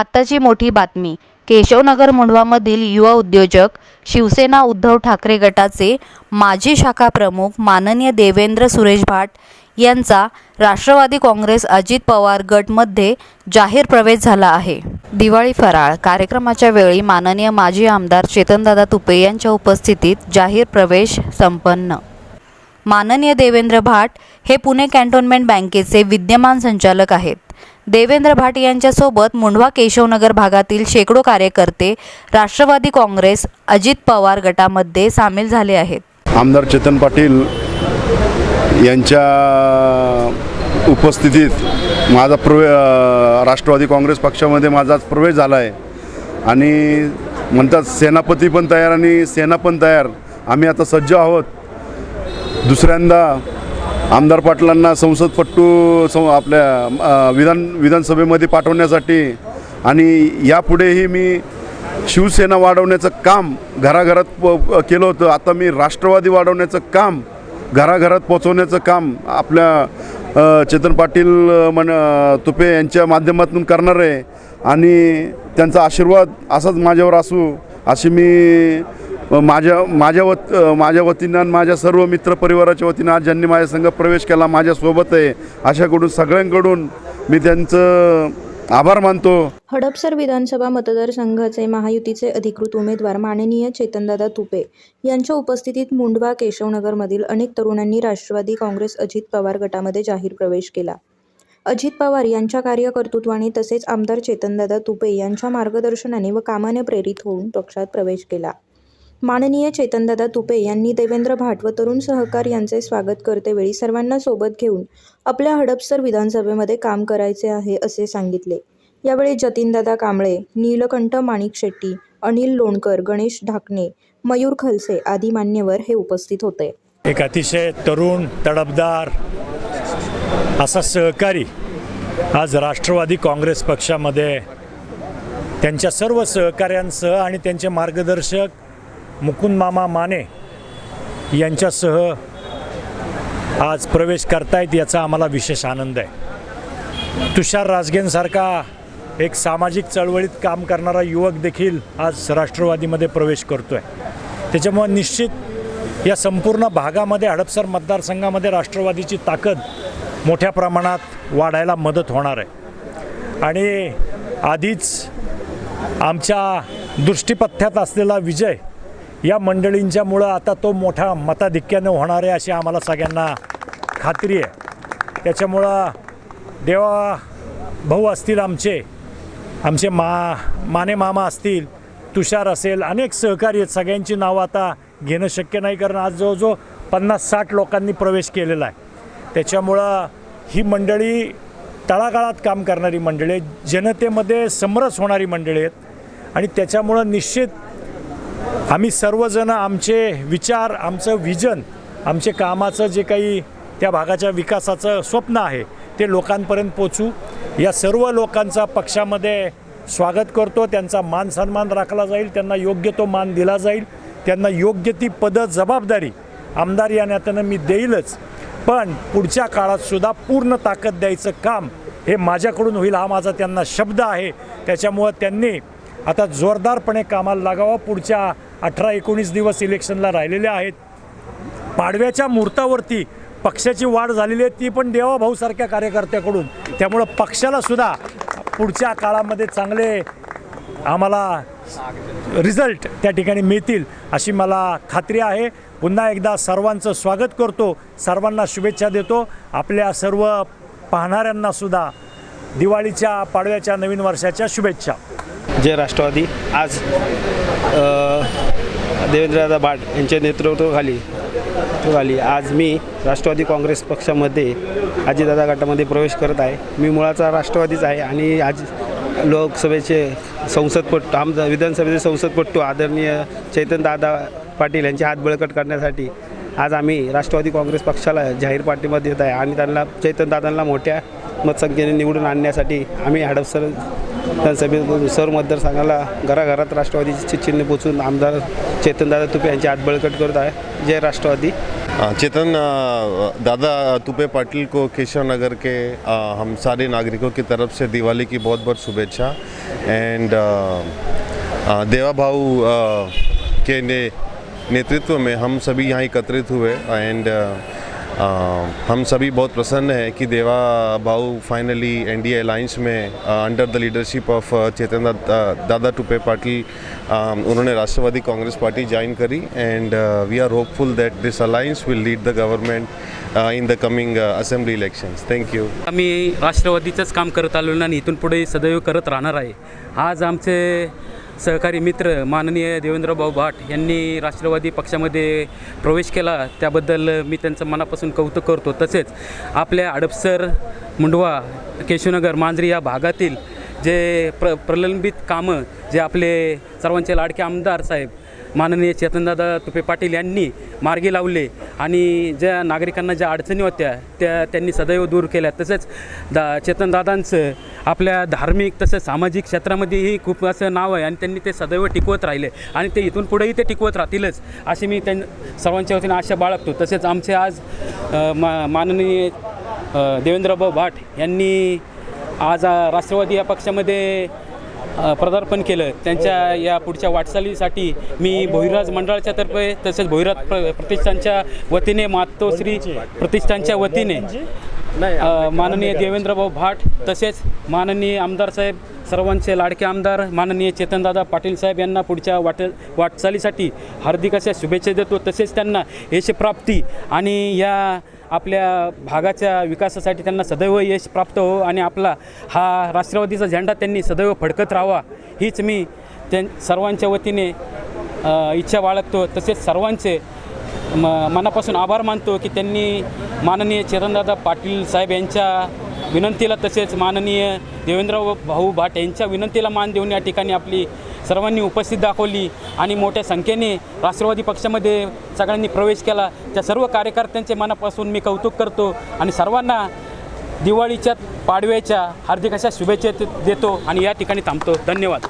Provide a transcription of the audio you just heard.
आत्ताची मोठी बातमी. केशवनगर मुंढवामधील युवा उद्योजक शिवसेना उद्धव ठाकरे गटाचे माजी शाखा प्रमुख माननीय देवेंद्र सुरेश भाट यांचा राष्ट्रवादी काँग्रेस अजित पवार गटमध्ये जाहीर प्रवेश झाला आहे. दिवाळी फराळ कार्यक्रमाच्या वेळी माननीय माजी आमदार चेतनदादा तुपे यांच्या उपस्थितीत जाहीर प्रवेश संपन्न. माननीय देवेंद्र भाट हे पुणे कॅन्टोन्मेंट बँकेचे विद्यमान संचालक आहेत. देवेंद्र भाट यांच्यासोबत मुंढवा केशवनगर भागातील शेकडो कार्यकर्ते राष्ट्रवादी काँग्रेस अजित पवार गटामध्ये सामील झाले आहेत. आमदार चेतन पाटील यांच्या उपस्थितीत माझा प्रवे राष्ट्रवादी काँग्रेस पक्षामध्ये माझा प्रवेश झाला आहे आणि म्हणतात सेनापती पण तयार आणि सेना पण तयार. आम्ही आता सज्ज आहोत. दुसऱ्यांदा आमदार पाटलांना संसदपट्टू सं आपल्या विधान विधानसभेमध्ये पाठवण्यासाठी आणि यापुढेही मी शिवसेना वाढवण्याचं काम घराघरात प केलं होतं. आता मी राष्ट्रवादी वाढवण्याचं काम घराघरात पोचवण्याचं काम आपल्या चेतन पाटील मन तुपे यांच्या माध्यमातून करणार आहे. आणि त्यांचा आशीर्वाद असाच माझ्यावर असू अशी मी माझ्या माझ्या वत माझ्या वतीनं आणि माझ्या सर्व मित्रपरिवाराच्या वतीनं आज ज्यांनी माझ्या संघ प्रवेश केला माझ्यासोबत आहे अशाकडून सगळ्यांकडून मी त्यांचं आभार मानतो. हडपसर विधानसभा मतदारसंघाचे महायुतीचे अधिकृत उमेदवार माननीय चेतनदादा तुपे यांच्या उपस्थितीत मुंडवा केशवनगरमधील अनेक तरुणांनी राष्ट्रवादी काँग्रेस अजित पवार गटामध्ये जाहीर प्रवेश केला. अजित पवार यांच्या कार्यकर्तृत्वाने तसेच आमदार चेतनदादा तुपे यांच्या मार्गदर्शनाने व कामाने प्रेरित होऊन पक्षात प्रवेश केला. माननीय चेतनदादा तुपे यांनी देवेंद्र भाट व तरुण सहकार यांचे स्वागत करतेवेळी सर्वांना सोबत घेऊन आपल्या हडपसर विधानसभेमध्ये काम करायचे आहे असे सांगितले. यावेळी जतीनदादा कांबळे नीलकंठ माणिक शेट्टी अनिल लोणकर गणेश ढाकणे मयूर खलसे आदी मान्यवर हे उपस्थित होते. एक अतिशय तरुण तडपदार असा सहकारी आज राष्ट्रवादी काँग्रेस पक्षामध्ये त्यांच्या सर्व सहकाऱ्यांसह आणि त्यांचे मार्गदर्शक मुकुंद मामा माने यांच्यासह आज प्रवेश करतायत याचा आम्हाला विशेष आनंद आहे. तुषार राजगेंसारखा एक सामाजिक चळवळीत काम करणारा युवक देखील आज राष्ट्रवादीमध्ये प्रवेश करतो आहे त्याच्यामुळे निश्चित या संपूर्ण भागामध्ये हडपसर मतदारसंघामध्ये राष्ट्रवादीची ताकद मोठ्या प्रमाणात वाढायला मदत होणार आहे. आणि आधीच आमच्या दृष्टीपथ्यात असलेला विजय या मंडळींच्यामुळं आता तो मोठा मताधिक्यानं होणार आहे अशी आम्हाला सगळ्यांना खात्री आहे. त्याच्यामुळं देवा भाऊ असतील आमचे आमचे मा माने मामा असतील तुषार असेल अनेक सहकारी आहेत. सगळ्यांची नावं आता घेणं शक्य नाही कारण आज जवळजवळ पन्नास साठ लोकांनी प्रवेश केलेला आहे. त्याच्यामुळं ही मंडळी तळागाळात काम करणारी मंडळी आहेत. जनतेमध्ये समरस होणारी मंडळी आहेत. आणि त्याच्यामुळं निश्चित आम्ही सर्वजण आमचे विचार आमचं विजन आमचे कामाचं जे काही त्या भागाच्या विकासाचं स्वप्न आहे ते लोकांपर्यंत पोचू. या सर्व लोकांचा पक्षामध्ये स्वागत करतो. त्यांचा मान सन्मान राखला जाईल त्यांना योग्य तो मान दिला जाईल. त्यांना योग्य ती पदं जबाबदारी आमदार या नात्यानं मी देईलच. पण पुढच्या काळात सुद्धा पूर्ण ताकद द्यायचं काम हे माझ्याकडून होईल हा माझा त्यांना शब्द आहे. त्याच्यामुळं त्यांनी आता जोरदारपणे कामाला लागावं. पुढच्या अठरा एकोणीस दिवस इलेक्शनला राहिलेले आहेत. पाडव्याच्या मुहूर्तावरती पक्षाची वाढ झालेली आहे ती पण देवाभाऊसारख्या कार्यकर्त्याकडून. त्यामुळं पक्षाला सुद्धा पुढच्या काळामध्ये चांगले आम्हाला रिझल्ट त्या ठिकाणी मिळतील अशी मला खात्री आहे. पुन्हा एकदा सर्वांचं स्वागत करतो. सर्वांना शुभेच्छा देतो. आपल्या सर्व पाहणाऱ्यांना सुद्धा दिवाळीच्या पाडव्याच्या नवीन वर्षाच्या शुभेच्छा. जय राष्ट्रवादी. आज देवेंद्रदादा भाट यांच्या नेतृत्वाखाली खाली आज मी राष्ट्रवादी काँग्रेस पक्षामध्ये अजितदादा गटामध्ये प्रवेश करत आहे. मी मुळाचा राष्ट्रवादीच आहे आणि आज लोकसभेचे संसदपट्टू आमचा विधानसभेचे संसदपट्टू आदरणीय चैतनदादा पाटील यांचे हात बळकट करण्यासाठी आज आम्ही राष्ट्रवादी काँग्रेस पक्षाला जाहीर पाठिंबा देत आहे आणि त्यांना चैतनदादांना मोठ्या मतसंख्येने निवडून आणण्यासाठी आम्ही हडपसर विधानसभेत सर्व मतदारसंघाला घराघरात राष्ट्रवादीचे चिन्ह पोचून आमदार चेतनदादा तुपे यांची हात बळकट करत आहे. जय राष्ट्रवादी. चेतन दादा तुपे पाटिल को केशव नगर के हम सारे नागरिकों की तरफ से दिवाली की बहुत बहुत शुभेच्छा। एंड देवा भाऊ के ने नेतृत्व में हम सभी यहाँ एकत्रित हुए। एंड हम सभी बहुत प्रसन्न हैं कि Deva Bhau finally N D alliance में under the leadership of Chetan Dada Dada Tupe Patil उन्होंने Rashtrawadi Congress party join curry and we are hopeful that this alliance will lead the government in the coming assembly elections thank you आम्ही राष्ट्रवादीचंच काम करत आलो आणि इथून पुढे सदैव करत राहणार आहे. आज आमचे सहकारी मित्र माननीय देवेंद्रभाऊ भाट यांनी राष्ट्रवादी पक्षामध्ये प्रवेश केला. त्याबद्दल मी त्यांचं मनापासून कौतुक करतो. तसेच आपल्या हडपसर मुंडवा केशवनगर मांजरी या भागातील जे प्र प्रलंबित कामं जे आपले सर्वांचे लाडके आमदार साहेब माननीय चेतनदादा तुपे पाटील यांनी मार्गी लावले आणि ज्या नागरिकांना ज्या अडचणी होत्या त्या त्यांनी सदैव दूर केल्या. तसेच दा चेतनदादांचं आपल्या धार्मिक तसंच सामाजिक क्षेत्रामध्येही खूप असं नाव आहे आणि त्यांनी ते सदैव टिकवत राहिले आणि ते इथून पुढेही ते टिकवत राहतीलच अशी मी त्यां सर्वांच्या वतीने आशा बाळगतो. तसेच आमचे आज मा माननीय अ, देवेंद्रभाऊ भाट यांनी आज राष्ट्रवादी या पक्षामध्ये पदार्पण केलं. त्यांच्या या पुढच्या वाटचालीसाठी मी भोईराज मंडळाच्या तर्फे तसेच भोईराज प्र प्रतिष्ठानच्या वतीने मातोश्री प्रतिष्ठानच्या वतीने अ, माननीय देवेंद्रभाऊ भाट तसेच माननीय आमदार साहेब सर्वांचे लाडके आमदार माननीय चेतनदादा पाटील साहेब यांना पुढच्या वाट वाटचालीसाठी हार्दिक अशा शुभेच्छा देतो. तसेच त्यांना यशप्राप्ती आणि या आपल्या भागाच्या विकासासाठी त्यांना सदैव यश प्राप्त हो आणि आपला हा राष्ट्रवादीचा झेंडा त्यांनी सदैव फडकत राहावा हीच मी त्यां सर्वांच्या वतीने इच्छा बाळगतो. तसेच सर्वांचे म मनापासून आभार मानतो की त्यांनी माननीय चेतनदादा पाटील साहेब यांच्या विनंतीला तसेच माननीय देवेंद्र भाऊ भाट यांच्या विनंतीला मान देऊन या ठिकाणी आपली सर्वांनी उपस्थित दाखवली आणि मोठ्या संख्येने राष्ट्रवादी पक्षामध्ये सगळ्यांनी प्रवेश केला. त्या सर्व कार्यकर्त्यांचे मनापासून मी कौतुक करतो आणि सर्वांना दिवाळीच्या पाडव्याच्या हार्दिक अशा शुभेच्छा देतो आणि या ठिकाणी थांबतो. धन्यवाद.